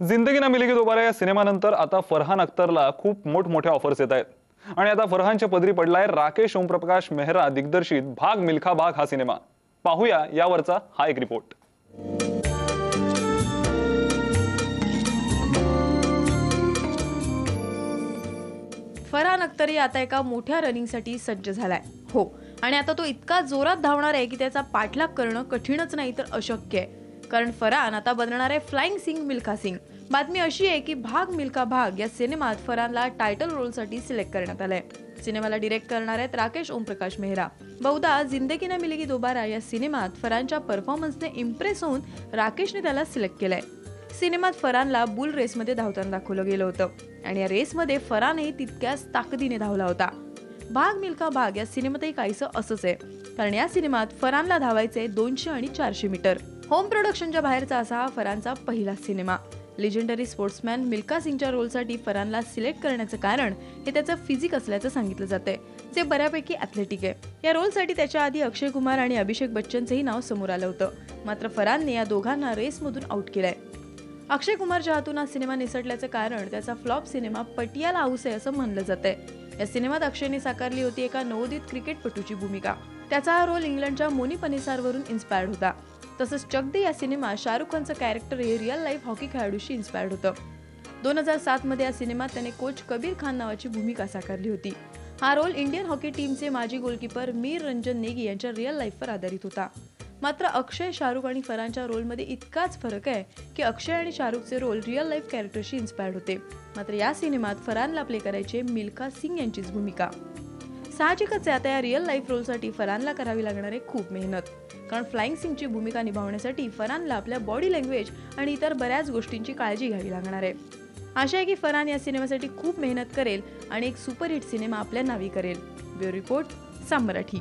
जिंदगी ना मिलेगी दोबारा या सिनेमानंतर आता फरहान अख्तरला खूप मोठमोठ्या ऑफर्स येत आहेत. आणि आता फरहानच्या पदरी पडलाय राकेश ओमप्रकाश मेहरा दिग्दर्शित भाग मिल्खा भाग हा सिनेमा. पाहूया यावरचा हा एक रिपोर्ट फरहान अख्तरही आता एका मोठ्या रनिंगसाठी सज्ज झालाय. हो आणि आता तो इतका जोरात धावणार आहे की त्याचा पाठलाग करणं कठीणच नाही तर अशक्य आहे. कारण फरहान आता बनणार आहे फ्लाइंग सिंग मिल्खा सिंग. बातमी अशी आहे की भाग मिल्खा भाग या सिनेमात फरहानला टायटल रोलसाठी सिलेक्ट करण्यात आलंय. सिनेमाला डिरेक्ट करणार आहेत राकेश ओमप्रकाश मेहरा. बहुधा जिंदगी ना मिलेगी दोबारा या सिनेमात फरहानच्या परफॉर्मन्सने इम्प्रेस होऊन राकेशने त्याला सिलेक्ट केलंय. सिनेमात फरानला बुल रेसमध्ये धावताना दाखवलं गेलं होतं. आणि या रेसमध्ये फरानही तितक्याच ताकदीने धावला होता. भाग मिल्खा भाग या सिनेमातही काहीसं असंच आहे. कारण या सिनेमात फरानला धावायचे दोनशे आणि चारशे मीटर. होम प्रोडक्शनच्या बाहेरचा असा हा फरानचा पहिला सिनेमा. लेजेंडरी स्पोर्ट्समॅन मिल्का सिंगच्या रोलसाठी फरानला सिलेक्ट करण्याचं कारण हे त्याचं फिजिक असल्याचं सांगितलं जाते जे बऱ्यापैकी ॲथलेटिक आहे. या रोलसाठी त्याच्या आधी अक्षय कुमार आणि अभिषेक बच्चनचंही नाव समोर आलं होतं. मात्र फरानने या दोघांना रेसमधून आउट केलंय. अक्षय कुमारच्या हातून हा सिनेमा निसटल्याचं कारण त्याचा फ्लॉप सिनेमा पटियाला हाऊस आहे असं म्हणलं जातंय. या सिनेमात अक्षयने साकारली होती एका नवोदित क्रिकेटपटूची भूमिका. त्याचा हा रोल इंग्लंडच्या मोनी पनिसारवरून इन्स्पायर्ड होता. तसंच चक दे या सिनेमात शाहरुख खानचं कॅरेक्टर हे रिअल लाईफ हॉकी खेळाडूशी इन्स्पायर्ड होतं. दोन हजार सातमध्ये या सिनेमात त्याने कोच कबीर खान नावाची भूमिका साकारली होती. हा रोल इंडियन हॉकी टीमचे माजी गोलकीपर मीर रंजन नेगी यांच्या रिअल लाईफवर आधारित होता. मात्र अक्षय शाहरुख आणि फरानच्या रोलमध्ये इतकाच फरक आहे की अक्षय आणि शाहरुखचे रोल रिअल लाईफ कॅरेक्टरशी इन्स्पायर्ड होते. मात्र या सिनेमात फरानला प्ले करायचे मिल्खा सिंग यांचीच भूमिका. साहजिकच आहे. आता या रिअल लाईफ रोलसाठी फरानला करावी लागणार आहे खूप मेहनत. कारण फ्लाइंग सिंगची भूमिका निभावण्यासाठी फरानला आपल्या बॉडी लँग्वेज आणि इतर बऱ्याच गोष्टींची काळजी घ्यावी लागणार आहे. आशा आहे की फरान या सिनेमासाठी खूप मेहनत करेल आणि एक सुपरहिट सिनेमा आपल्या नावी करेल. Bureau report Saam Marathi